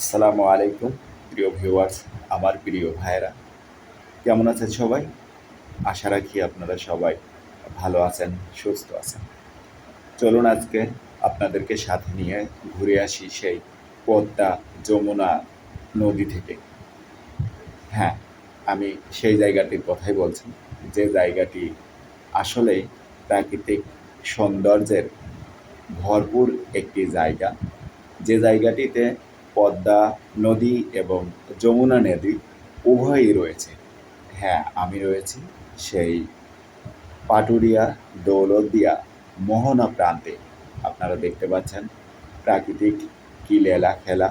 আসসালামু আলাইকুম, প্রিয় ভিউয়ার্স আমার প্রিয় ভাইয়েরা। কেমন আছেন সবাই? আশা রাখি আপনারা সবাই ভালো আছেন, সুস্থ আছেন। চলুন আজকে আপনাদেরকে সাথে নিয়ে ঘুরে আসি সেই পদ্মা যমুনা নদী থেকে। হ্যাঁ আমি সেই জায়গাটির কথাই বলছি। যে জায়গাটি আসলেই প্রাকৃতিক সৌন্দর্যের ভরপুর একটি জায়গা। যে জায়গাটিতে পদ্মা, নদী এবং যমুনা নদী উভয়ই রয়েছে। হ্যাঁ আমি রয়েছি সেই পাটুরিয়া দৌলতদিয়া মোহনা প্রান্তে। আপনারা দেখতে পাচ্ছেন প্রাকৃতিক কি লীলা খেলা।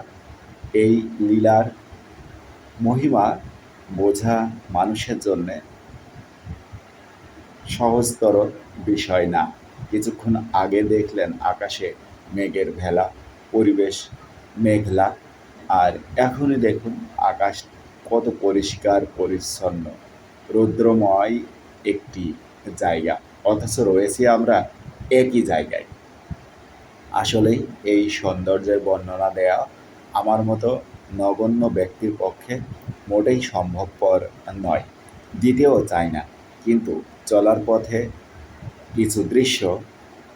এই লীলার মহিমা বোঝা মানুষের জন্যে সহজতর বিষয় না। কিছুক্ষণ আগে দেখলেন আকাশে মেঘের ভেলা, পরিবেশ মেঘলা। আর এখনই দেখুন আকাশ কত পরিষ্কার, পরিচ্ছন্ন। রৌদ্রময় একটি জায়গা। অথচ রয়েছি আমরা একই জায়গায়। আসলেই এই সৌন্দর্যের বর্ণনা দেওয়া আমার মতো নগণ্য ব্যক্তির পক্ষে মোটেই সম্ভবপর নয়। দিতেও চাই না। কিন্তু চলার পথে কিছু দৃশ্য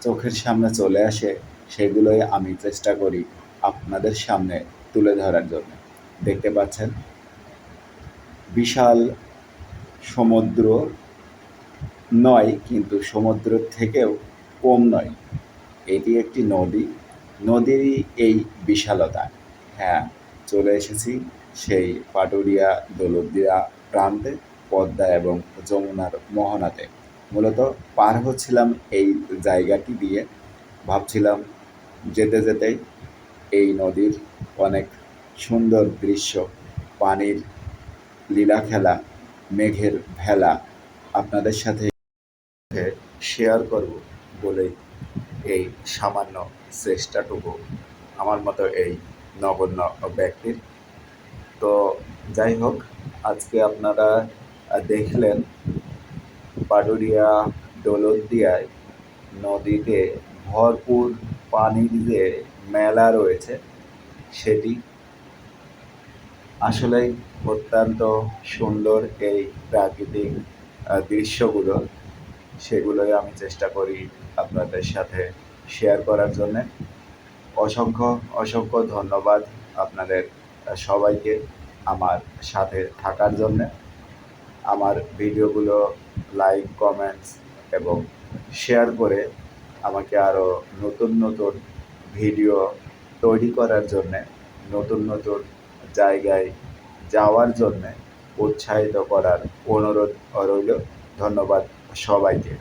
চোখের সামনে চলে আসে, সেগুলোই আমি চেষ্টা করি আপনাদের সামনে তুলে ধরার জন্য। দেখতে পাচ্ছেন? বিশাল সমুদ্র নয়, কিন্তু সমুদ্র থেকেও কম নয়। এটি একটি নদী। নদীরই এই বিশালতা। হ্যাঁ চলে এসেছি সেই পাটুরিয়া দৌলতদিয়া প্রান্তে, পদ্মা এবং যমুনার মোহনাতে। মূলত পার হচ্ছিলাম এই জায়গাটি দিয়ে। ভাবছিলাম যেতে যেতেই এই নদীর অনেক সুন্দর দৃশ্য। পানির লীলা খেলা, মেঘের ভেলা আপনাদের সাথে শেয়ার করব বলেই এই সামান্য চেষ্টাটুকু আমার মতো এই নগণ্য ব্যক্তির। তো যাই হোক, আজকে আপনারা দেখলেন পাটুরিয়া দৌলতদিয়ায় নদীতে ভরপুর পানির যে মেলা রয়েছে, সেটি আসলেই অত্যন্ত সুন্দর এই প্রাকৃতিক দৃশ্যগুলো। সেগুলোই আমি চেষ্টা করি আপনাদের সাথে শেয়ার করার জন্যে। অসংখ্য অসংখ্য ধন্যবাদ আপনাদের সবাইকে আমার সাথে থাকার জন্যে। আমার ভিডিওগুলো লাইক কমেন্টস এবং শেয়ার করে আমাকে আরও নতুন নতুন ভিডিও তৈরি করার জন্যে, নতুন নতুন জায়গায় যাওয়ার জন্যে উৎসাহিত করার অনুরোধ রইল। ধন্যবাদ সবাইকে।